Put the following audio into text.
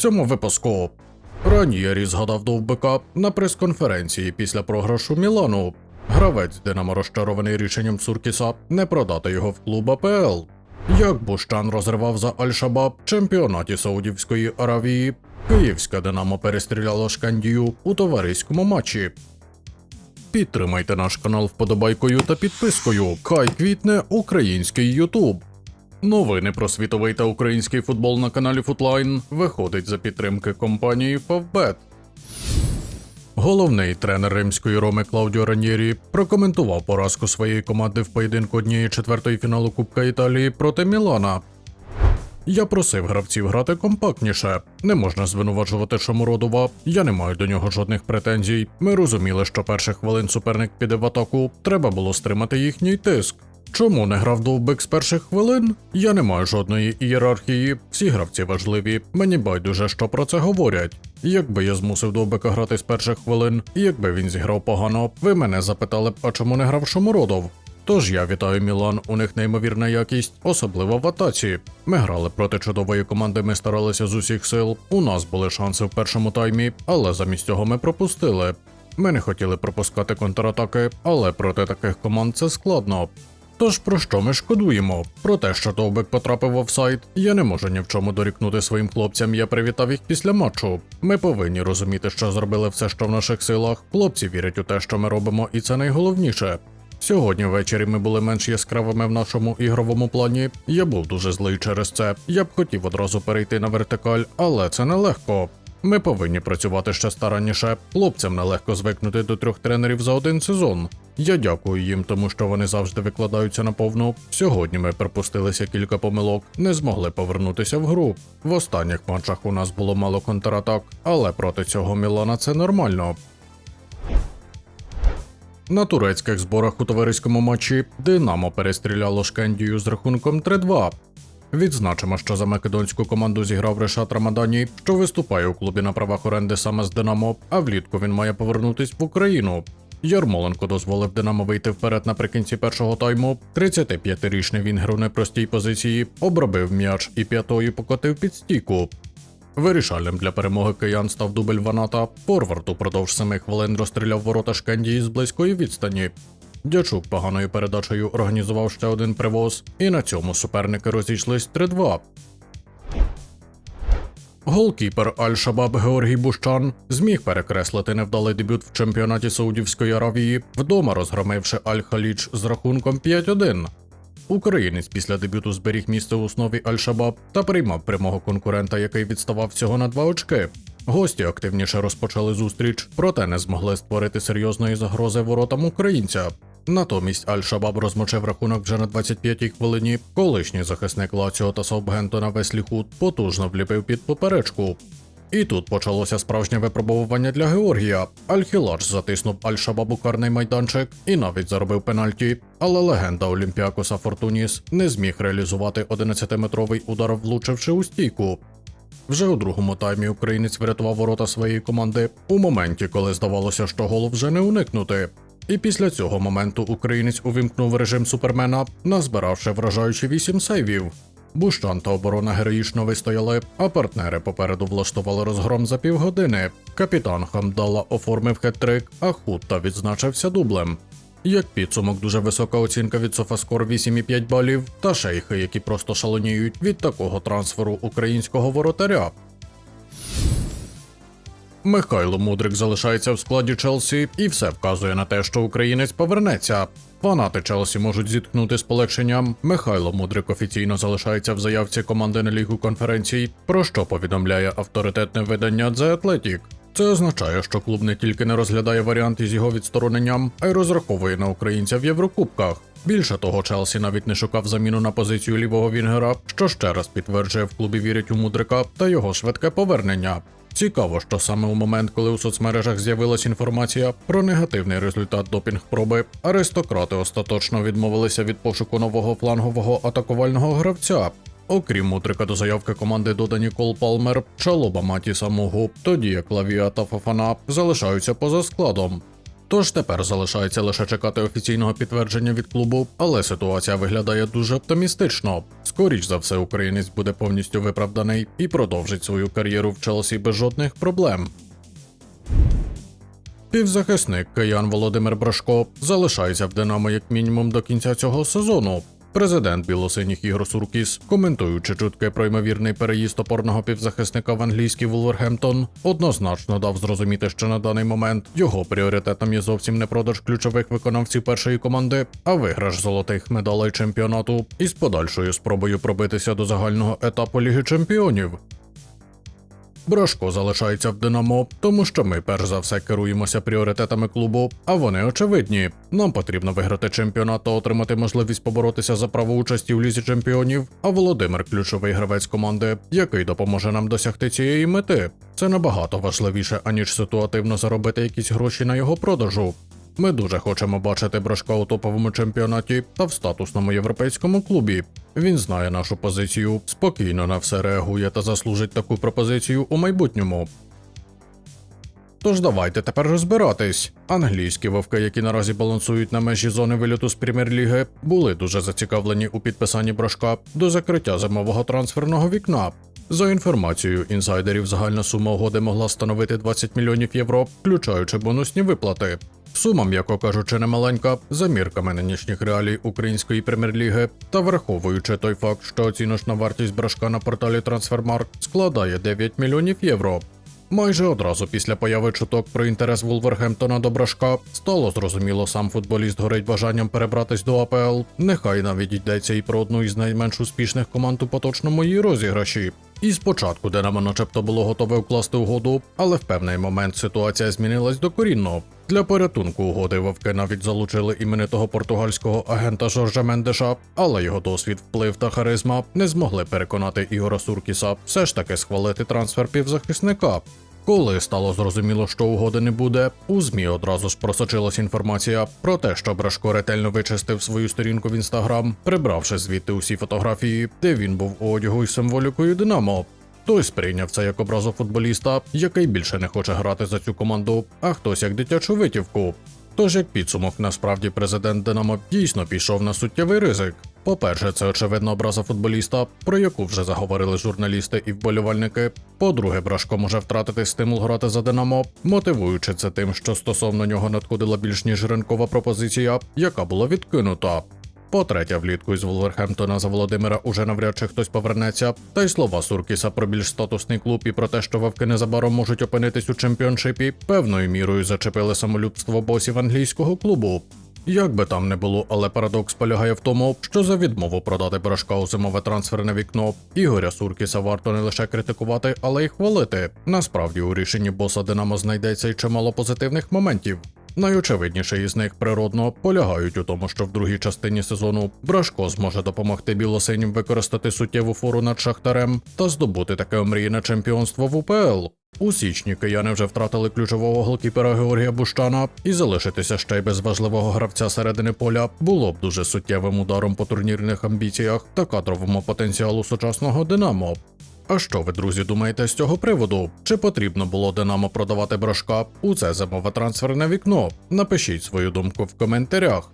цьому випуску. Ранієрі згадав довбика на прес-конференції після програшу Мілану. Гравець Динамо розчарований рішенням Цуркіса не продати його в клуб АПЛ. Як Буштан розривав за Аль-Шабаб чемпіонаті Саудівської Аравії, Київська Динамо перестріляло Шкандію у товариському матчі. Підтримайте наш канал вподобайкою та підпискою. Хай квітне український Ютуб. Новини про світовий та український футбол на каналі Футлайн виходить за підтримки компанії Favbet. Головний тренер римської Роми Клаудіо Раньєрі прокоментував поразку своєї команди в поєдинку однієї четвертої фіналу Кубка Італії проти Мілана. Я просив гравців грати компактніше. Не можна звинувачувати Шамуродова. Я не маю до нього жодних претензій. Ми розуміли, що перших хвилин суперник піде в атаку. Треба було стримати їхній тиск. Чому не грав довбик з перших хвилин? Я не маю жодної ієрархії. Всі гравці важливі. Мені байдуже, що про це говорять. Якби я змусив довбика грати з перших хвилин, і якби він зіграв погано, ви мене запитали б, а чому не грав Шомородов? Тож я вітаю Мілан, у них неймовірна якість, особливо в атаці. Ми грали проти чудової команди, ми старалися з усіх сил. У нас були шанси в першому таймі, але замість цього ми пропустили. Ми не хотіли пропускати контратаки, але проти таких команд це складно. Тож про що ми шкодуємо? Про те, що Довбик потрапив в офсайд, я не можу ні в чому дорікнути своїм хлопцям. Я привітав їх після матчу. Ми повинні розуміти, що зробили все, що в наших силах. Хлопці вірять у те, що ми робимо, і це найголовніше. Сьогодні ввечері ми були менш яскравими в нашому ігровому плані. Я був дуже злий через це. Я б хотів одразу перейти на вертикаль, але це нелегко. Ми повинні працювати ще старанніше. Хлопцям нелегко звикнути до трьох тренерів за один сезон. Я дякую їм, тому що вони завжди викладаються на повну. Сьогодні ми припустилися кілька помилок, не змогли повернутися в гру. В останніх матчах у нас було мало контратак, але проти цього Мілана це нормально. На турецьких зборах у товариському матчі Динамо перестріляло Шкендію з рахунком 3-2. Відзначимо, що за македонську команду зіграв Решат Рамадані, що виступає у клубі на правах оренди саме з Динамо, а влітку він має повернутись в Україну. Ярмоленко дозволив Динамо вийти вперед наприкінці першого тайму. 35-річний Вінгер у непростій позиції обробив м'яч і п'ятою покотив під стійку. Вирішальним для перемоги киян став дубль Ваната. Форвард упродовж семи хвилин розстріляв ворота Шкендії з близької відстані. Дячук поганою передачею організував ще один привоз, і на цьому суперники розійшлись 3-2. Голкіпер Аль-Шабаб Георгій Бущан зміг перекреслити невдалий дебют в чемпіонаті Саудівської Аравії, вдома розгромивши Аль-Халіч з рахунком 5-1. Українець після дебюту зберіг місце у основі Аль-Шабаб та приймав прямого конкурента, який відставав всього на два очки. Гості активніше розпочали зустріч, проте не змогли створити серйозної загрози воротам українця. Натомість Аль-Шабаб розмочив рахунок вже на 25-й хвилині. Колишній захисник Лаціо та Саутгемптона Веслі Худ потужно вліпив під поперечку. І тут почалося справжнє випробовування для Георгія. Аль-Хілач затиснув Аль-Шабабу карний майданчик і навіть заробив пенальті. Але легенда Олімпіакоса Фортуніс не зміг реалізувати 11-метровий удар, влучивши у стійку. Вже у другому таймі українець врятував ворота своєї команди у моменті, коли здавалося, що гол вже не уникнути. І після цього моменту українець увімкнув режим супермена, назбиравши вражаючі 8 сейвів. Бущан та оборона героїчно вистояли, а партнери попереду влаштували розгром за півгодини. Капітан Хамдала оформив хет-трик, а Хутта відзначився дублем. Як підсумок, дуже висока оцінка від Софаскор 8,5 балів, та шейхи, які просто шаленіють від такого трансферу українського воротаря. Михайло Мудрик залишається в складі Челсі, і все вказує на те, що українець повернеться. Фанати Челсі можуть зіткнути з полегшенням. Михайло Мудрик офіційно залишається в заявці команди на лігу конференцій, про що повідомляє авторитетне видання The Athletic. Це означає, що клуб не тільки не розглядає варіанти з його відстороненням, а й розраховує на українця в Єврокубках. Більше того, Челсі навіть не шукав заміну на позицію лівого Вінгера, що ще раз підтверджує в клубі вірять у Мудрика та його швидке повернення. Цікаво, що саме у момент, коли у соцмережах з'явилась інформація про негативний результат допінг-проби, аристократи остаточно відмовилися від пошуку нового флангового атакувального гравця. Окрім Мутрика до заявки команди додані Кол Палмер, Чалоба Маті Самугу, тоді як Лавія та Фафана залишаються поза складом. Тож тепер залишається лише чекати офіційного підтвердження від клубу, але ситуація виглядає дуже оптимістично. Скоріш за все, українець буде повністю виправданий і продовжить свою кар'єру в Челсі без жодних проблем. Півзахисник киян Володимир Брашко залишається в Динамо як мінімум до кінця цього сезону. Президент білосиніх Ігор Суркіс, коментуючи чутки про ймовірний переїзд опорного півзахисника в англійський Вулвергемптон, однозначно дав зрозуміти, що на даний момент його пріоритетом є зовсім не продаж ключових виконавців першої команди, а виграш золотих медалей чемпіонату із подальшою спробою пробитися до загального етапу Ліги Чемпіонів. Брашко залишається в Динамо, тому що ми перш за все керуємося пріоритетами клубу, а вони очевидні. Нам потрібно виграти чемпіонат та отримати можливість поборотися за право участі в лізі чемпіонів. А Володимир ключовий гравець команди, який допоможе нам досягти цієї мети. Це набагато важливіше, аніж ситуативно заробити якісь гроші на його продажу. Ми дуже хочемо бачити Брашка у топовому чемпіонаті та в статусному європейському клубі. Він знає нашу позицію, спокійно на все реагує та заслужить таку пропозицію у майбутньому. Тож давайте тепер розбиратись. Англійські вовки, які наразі балансують на межі зони виліту з прем'єр-ліги, були дуже зацікавлені у підписанні брашка до закриття зимового трансферного вікна. За інформацією інсайдерів, загальна сума угоди могла становити 20 мільйонів євро, включаючи бонусні виплати. Сума, м'яко кажучи, немаленька, за мірками нинішніх реалій української прем'єр-ліги, та враховуючи той факт, що оціночна вартість брашка на порталі Transfermarkt складає 9 мільйонів євро. Майже одразу після появи чуток про інтерес Вулвергемптона до брашка стало зрозуміло, сам футболіст горить бажанням перебратись до АПЛ. Нехай навіть йдеться і про одну із найменш успішних команд у поточному її розіграші. І спочатку Динамо начебто було готове укласти угоду, але в певний момент ситуація змінилась докорінно. Для порятунку угоди вовки навіть залучили іменитого португальського агента Жоржа Мендеша, але його досвід, вплив та харизма не змогли переконати Ігора Суркіса все ж таки схвалити трансфер півзахисника. Коли стало зрозуміло, що угоди не буде, у ЗМІ одразу ж просочилась інформація про те, що Брашко ретельно вичистив свою сторінку в інстаграм, прибравши звідти усі фотографії, де він був у одягу із символікою Динамо. Хтось сприйняв це як образу футболіста, який більше не хоче грати за цю команду, а хтось як дитячу витівку. Тож, як підсумок, насправді президент Динамо дійсно пішов на суттєвий ризик. По-перше, це очевидна образа футболіста, про яку вже заговорили журналісти і вболівальники. По-друге, Брашко може втратити стимул грати за Динамо, мотивуючи це тим, що стосовно нього надходила більш ніж ринкова пропозиція, яка була відкинута. По-третє, влітку із Вулверхемптона за Володимира уже навряд чи хтось повернеться. Та й слова Суркіса про більш статусний клуб і про те, що вовки незабаром можуть опинитись у чемпіоншипі, певною мірою зачепили самолюбство босів англійського клубу. Як би там не було, але парадокс полягає в тому, що за відмову продати брашка у зимове трансферне вікно Ігоря Суркіса варто не лише критикувати, але й хвалити. Насправді у рішенні боса Динамо знайдеться й чимало позитивних моментів. Найочевидніші із них природно полягають у тому, що в другій частині сезону Брашко зможе допомогти білосинім використати суттєву фору над шахтарем та здобути таке омріяне чемпіонство в УПЛ. У січні кияни вже втратили ключового голкіпера Георгія Буштана, і залишитися ще й без важливого гравця середини поля було б дуже суттєвим ударом по турнірних амбіціях та кадровому потенціалу сучасного Динамо. А що ви, друзі, думаєте з цього приводу? Чи потрібно було Динамо продавати брашка у це зимове трансферне вікно? Напишіть свою думку в коментарях.